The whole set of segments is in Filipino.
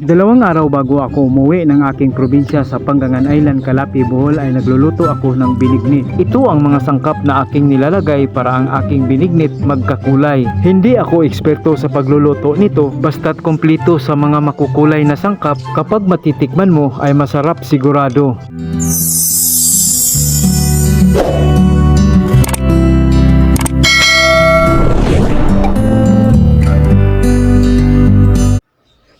Dalawang araw bago ako umuwi ng aking probinsya sa Pangangan Island, Calapi, Bohol ay nagluluto ako ng binignit. Ito ang mga sangkap na aking nilalagay para ang aking binignit magkakulay. Hindi ako eksperto sa pagluluto nito basta't kompleto sa mga makukulay na sangkap kapag matitikman mo ay masarap sigurado.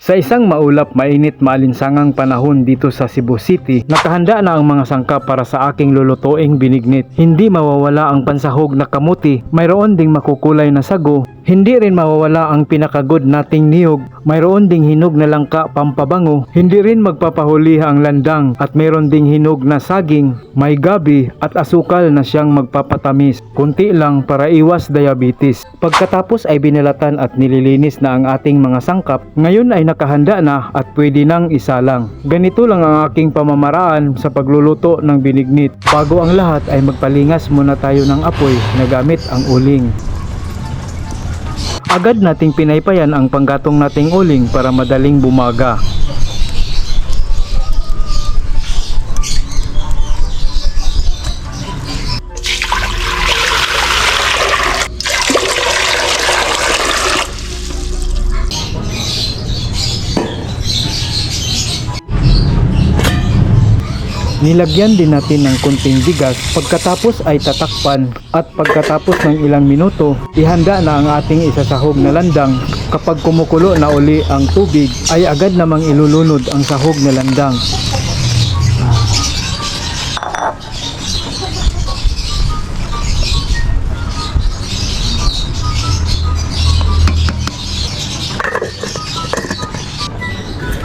Sa isang maulap, mainit, maalinsangang panahon dito sa Cebu City, nakahanda na ang mga sangkap para sa aking lulutuing binignit. Hindi mawawala ang pansahog na kamuti, mayroon ding makukulay na sago, hindi rin mawawala ang pinakagod nating niyog, mayroon ding hinog na langka pampabango, hindi rin magpapahuli ang landang at mayroon ding hinog na saging, may gabi at asukal na siyang magpapatamis. Kunti lang para iwas diabetes. Pagkatapos ay binalatan at nililinis na ang ating mga sangkap, ngayon ay nakahanda na at pwede nang isalang. Ganito lang ang aking pamamaraan sa pagluluto ng binignit. Bago ang lahat ay magpalingas muna tayo ng apoy na gamit ang uling. Agad nating pinaypayan ang panggatong nating uling para madaling bumaga. Nilagyan din natin ng kunting bigas pagkatapos ay tatakpan. At pagkatapos ng ilang minuto ihanda na ang ating isasahog na landang. Kapag kumukulo na uli ang tubig ay agad namang ilulunod ang sahog na landang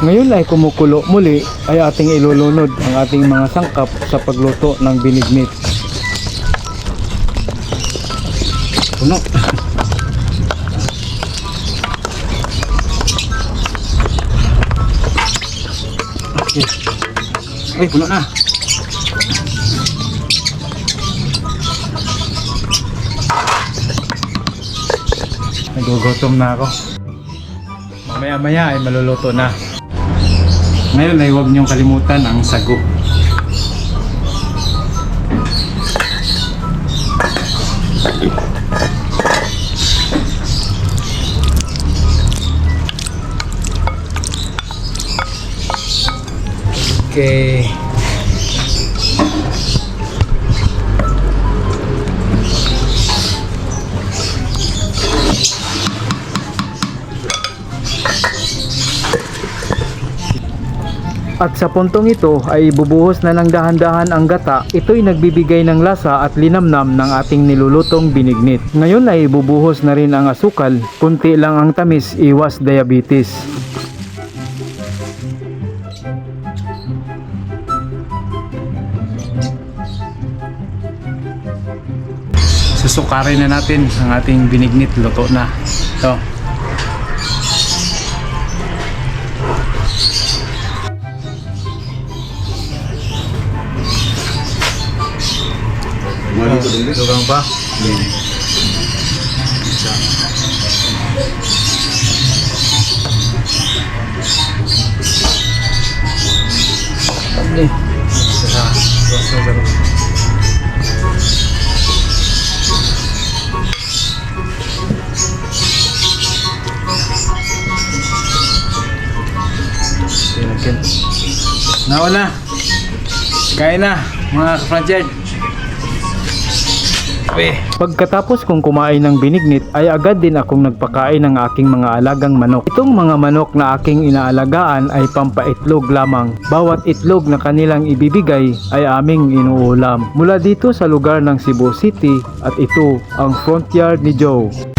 Ngayon ay kumukulo muli ay ating ilulunod ang ating mga sangkap sa pagluto ng binignit. Puno. Okay. Ay, puno na. Nagugutom na ako. Mamaya-maya ay maluluto na. Ngayon ay huwag niyong kalimutan ang sago. Okay. At sa puntong ito ay bubuhos na ng dahan-dahan ang gata. Ito'y nagbibigay ng lasa at linamnam ng ating nilulutong binignit. Ngayon ay bubuhos na rin ang asukal. Kunti lang ang tamis, iwas diabetes. Susukarin na natin ang ating binignit. Luto na. Ito. Dugang pa? Ini. Sa rosso baru. Sinagin. Naon na. Kain na, mga ka-franchise. Pagkatapos kong kumain ng binignit ay agad din akong nagpakain ng aking mga alagang manok. Itong mga manok na aking inaalagaan ay pampaitlog lamang. Bawat itlog na kanilang ibibigay ay aming inuulam. Mula dito sa lugar ng Cebu City at ito ang front yard ni Joe.